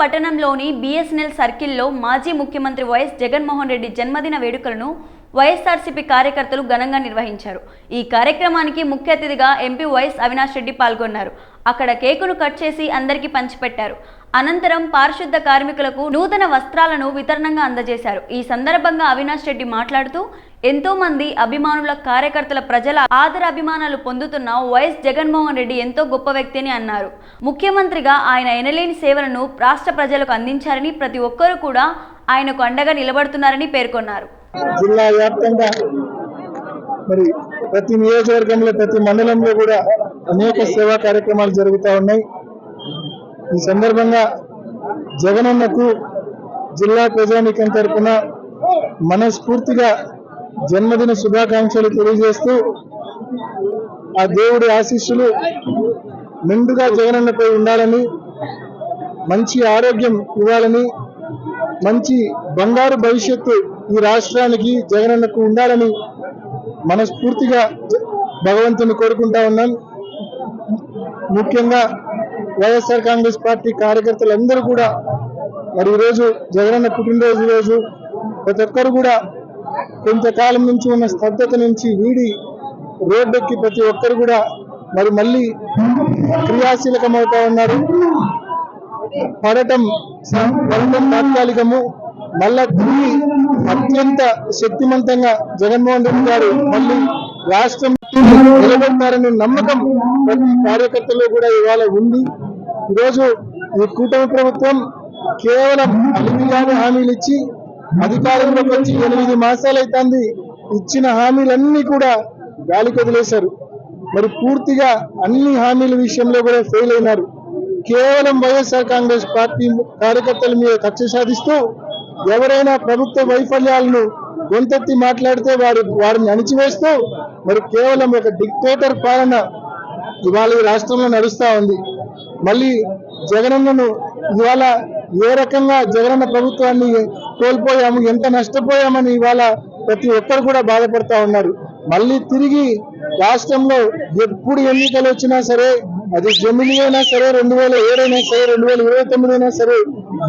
పట్టణంలోని బీఎస్ఎన్ఎల్ సర్కిల్లో మాజీ ముఖ్యమంత్రి వైఎస్ జగన్మోహన్ రెడ్డి జన్మదిన వేడుకలను వైఎస్ఆర్సీపీ కార్యకర్తలు ఘనంగా నిర్వహించారు. ఈ కార్యక్రమానికి ముఖ్య అతిథిగా ఎంపీ వైఎస్ అవినాష్ రెడ్డి పాల్గొన్నారు. అక్కడ కేకును కట్ చేసి అందరికీ పంచిపెట్టారు. అనంతరం పారిశుద్ధ కార్మికులకు నూతన వస్త్రాలను వితరణంగా అందజేశారు. ఈ సందర్భంగా అవినాష్ రెడ్డి మాట్లాడుతూ ఎంతో మంది అభిమానుల కార్యకర్తల ప్రజల ఆదర అభిమానాలు పొందుతున్న వైఎస్ జగన్మోహన్ రెడ్డి ఎంతో గొప్ప వ్యక్తి అని అన్నారు. ముఖ్యమంత్రిగా ఆయన ఎనలేని సేవలను రాష్ట్ర ప్రజలకు అందించారని ప్రతి ఒక్కరూ కూడా ఆయనకు అండగా నిలబడుతున్నారని పేర్కొన్నారు. జిల్లా వ్యాప్తంగా మరి ప్రతి నియోజకవర్గంలో ప్రతి మండలంలో కూడా అనేక సేవా కార్యక్రమాలు జరుగుతూ ఉన్నాయి. ఈ సందర్భంగా జగనన్నకు జిల్లా ప్రజానీకం తరపున మనస్ఫూర్తిగా జన్మదిన శుభాకాంక్షలు తెలియజేస్తూ ఆ దేవుడి ఆశీస్సులు నిండుగా జగనన్నపై ఉండాలని మంచి ఆరోగ్యం ఇవ్వాలని మంచి బంగారు భవిష్యత్తు ఈ రాష్ట్రానికి జగనన్నకు ఉండాలని మనస్ఫూర్తిగా భగవంతుని కోరుకుంటా ఉన్నాం. ముఖ్యంగా వైఎస్ఆర్ కాంగ్రెస్ పార్టీ కార్యకర్తలందరూ కూడా మరి ఈరోజు జగనన్న పుట్టినరోజు రోజు ప్రతి ఒక్కరు కూడా కొంతకాలం నుంచి ఉన్న స్తబ్దత నుంచి వీడి రోడ్డెక్కి ప్రతి ఒక్కరు కూడా మరి మళ్ళీ క్రియాశీలకమవుతా ఉన్నారు పడటం స- పడటం తాత్కాలికము. మళ్ళా తిరిగి అత్యంత శక్తివంతంగా జగన్మోహన్ రెడ్డి గారు మళ్ళీ రాష్ట్రం నిలబడతారనే నమ్మకం ప్రతి కార్యకర్తలో కూడా ఇవాళ ఉంది. ఈరోజు ఈ కూటమి ప్రభుత్వం కేవలం అలిమిగాని హామీలు ఇచ్చి అధికారంలోకి వచ్చి ఎనిమిది మాసాలు అవుతుంది ఇచ్చిన హామీలన్నీ కూడా గాలికి వదిలేశారు మరి పూర్తిగా అన్ని హామీల విషయంలో కూడా ఫెయిల్ అయినారు. కేవలం వైఎస్ఆర్ కాంగ్రెస్ పార్టీ కార్యకర్తల మీద కక్ష సాధిస్తూ ఎవరైనా ప్రభుత్వ వైఫల్యాలను గొంతెత్తి మాట్లాడితే వారు వారిని అణిచివేస్తూ మరి కేవలం ఒక డిక్టేటర్ పాలన ఇవాళ ఈ రాష్ట్రంలో నడుస్తూ ఉంది. మళ్ళీ జగనన్నను ఇవాళ ఏ రకంగా జగనన్న ప్రభుత్వాన్ని కోల్పోయాము ఎంత నష్టపోయామని ఇవాళ ప్రతి ఒక్కరు కూడా బాధపడతా ఉన్నారు. మళ్ళీ తిరిగి రాష్ట్రంలో ఎప్పుడు ఎన్నికలు వచ్చినా సరే అది జమిలి అయినా సరే రెండు వేల ఏడైనా సరే రెండు వేల ఇరవై తొమ్మిది అయినా సరే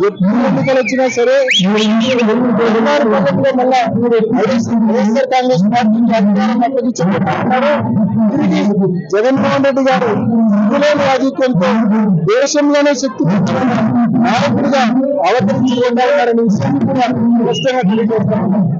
ఎప్పుడు ఎన్నికలు వచ్చినా సరే మళ్ళీ పద్ధతిలో మళ్ళా వైఎస్ఆర్ కాంగ్రెస్ పార్టీ అధికారం అప్పగించారు తిరిగి జగన్మోహన్ రెడ్డి గారు ఇందులోని ఆధిక్యంతో దేశంలోనే శక్తి నాయకుడిగా అవతరించుకుంటారని స్పష్టంగా తెలియజేస్తాను